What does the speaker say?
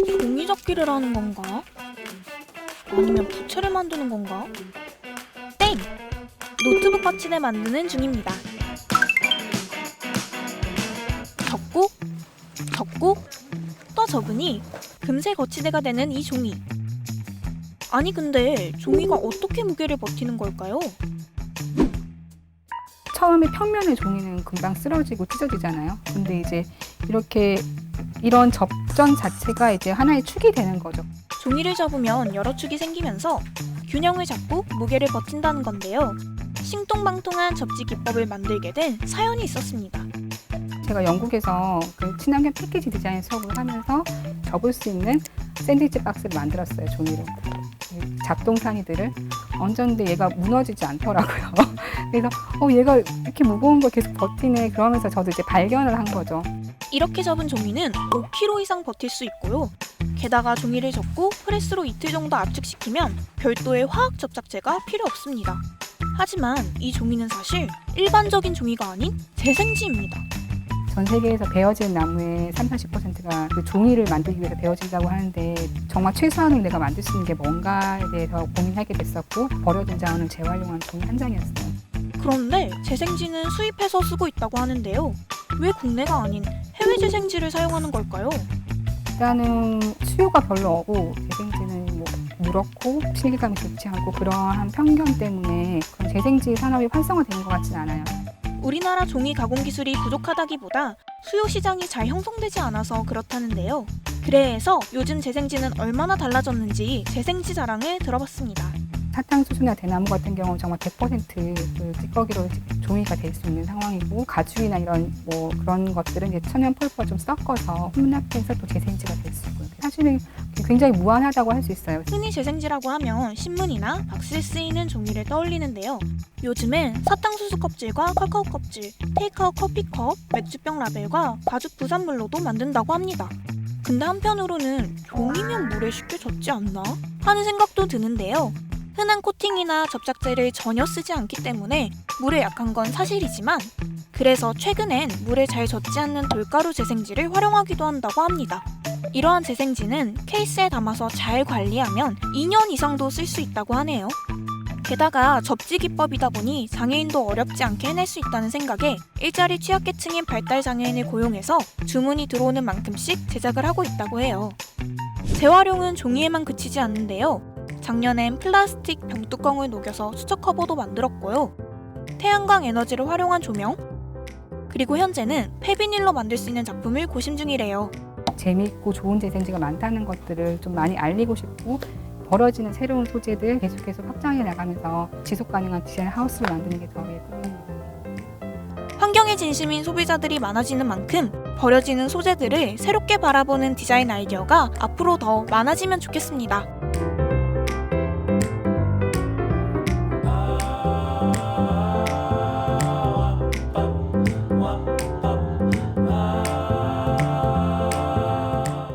종이접기를 하는 건가? 아니면 부채를 만드는 건가? 땡! 노트북 거치대 만드는 중입니다. 접고, 접고, 또 접으니 금세 거치대가 되는 이 종이. 아니 근데 종이가 어떻게 무게를 버티는 걸까요? 처음에 평면의 종이는 금방 쓰러지고 찢어지잖아요. 근데 이제 이렇게 이런 접전 자체가 이제 하나의 축이 되는 거죠. 종이를 접으면 여러 축이 생기면서 균형을 잡고 무게를 버틴다는 건데요. 신통방통한 접지 기법을 만들게 된 사연이 있었습니다. 제가 영국에서 그 친환경 패키지 디자인 수업을 하면서 접을 수 있는 샌드위치 박스를 만들었어요, 종이로. 이 잡동 사니들을 얹었는데 얘가 무너지지 않더라고요. 그래서 어, 얘가 이렇게 무거운 걸 계속 버티네. 그러면서 저도 이제 발견을 한 거죠. 이렇게 접은 종이는 5kg 이상 버틸 수 있고요. 게다가 종이를 접고 프레스로 이틀 정도 압축시키면 별도의 화학 접착제가 필요 없습니다. 하지만 이 종이는 사실 일반적인 종이가 아닌 재생지입니다. 전 세계에서 베어진 나무의 3, 40%가 그 종이를 만들기 위해서 베어진다고 하는데 정말 최소한으로 내가 만들 수 있는 게 뭔가에 대해서 고민하게 됐었고 버려진 자원을 재활용한 종이 한 장이었어요. 그런데 재생지는 수입해서 쓰고 있다고 하는데요. 왜 국내가 아닌 재생지를 사용하는 걸까요? 일단은 수요가 별로 없고 재생지는 뭐 무겁고 실기감이 좋지 않고 그러한 편견 때문에 그런 재생지 산업이 활성화되는 것 같지는 않아요. 우리나라 종이 가공 기술이 부족하다기보다 수요 시장이 잘 형성되지 않아서 그렇다는데요. 그래서 요즘 재생지는 얼마나 달라졌는지 재생지 자랑을 들어봤습니다. 사탕수수나 대나무 같은 경우는 정말 100%그 찌꺼기로 종이가 될 수 있는 상황이고 가죽이나 이런 뭐 그런 것들은 이제 천연 폴퍼 좀 섞어서 혼합해서 또 재생지가 될 수 있고요. 사실은 굉장히 무한하다고 할 수 있어요. 흔히 재생지라고 하면 신문이나 박스에 쓰이는 종이를 떠올리는데요. 요즘엔 사탕수수 껍질과 카카오 껍질, 테이크아웃 커피컵, 맥주병 라벨과 가죽 부산물로도 만든다고 합니다. 근데 한편으로는 종이면 물에 쉽게 젖지 않나? 하는 생각도 드는데요. 흔한 코팅이나 접착제를 전혀 쓰지 않기 때문에 물에 약한 건 사실이지만 그래서 최근엔 물에 잘 젖지 않는 돌가루 재생지를 활용하기도 한다고 합니다. 이러한 재생지는 케이스에 담아서 잘 관리하면 2년 이상도 쓸 수 있다고 하네요. 게다가 접지 기법이다 보니 장애인도 어렵지 않게 해낼 수 있다는 생각에 일자리 취약계층인 발달 장애인을 고용해서 주문이 들어오는 만큼씩 제작을 하고 있다고 해요. 재활용은 종이에만 그치지 않는데요. 작년엔 플라스틱 병뚜껑을 녹여서 수척 커버도 만들었고요. 태양광 에너지를 활용한 조명, 그리고 현재는 폐비닐로 만들 수 있는 작품을 고심 중이래요. 재미있고 좋은 재생지가 많다는 것들을 좀 많이 알리고 싶고 벌어지는 새로운 소재들 계속해서 확장해 나가면서 지속 가능한 디자인 하우스를 만드는 게더 꿈입니다. 환경에 진심인 소비자들이 많아지는 만큼 버려지는 소재들을 새롭게 바라보는 디자인 아이디어가 앞으로 더 많아지면 좋겠습니다.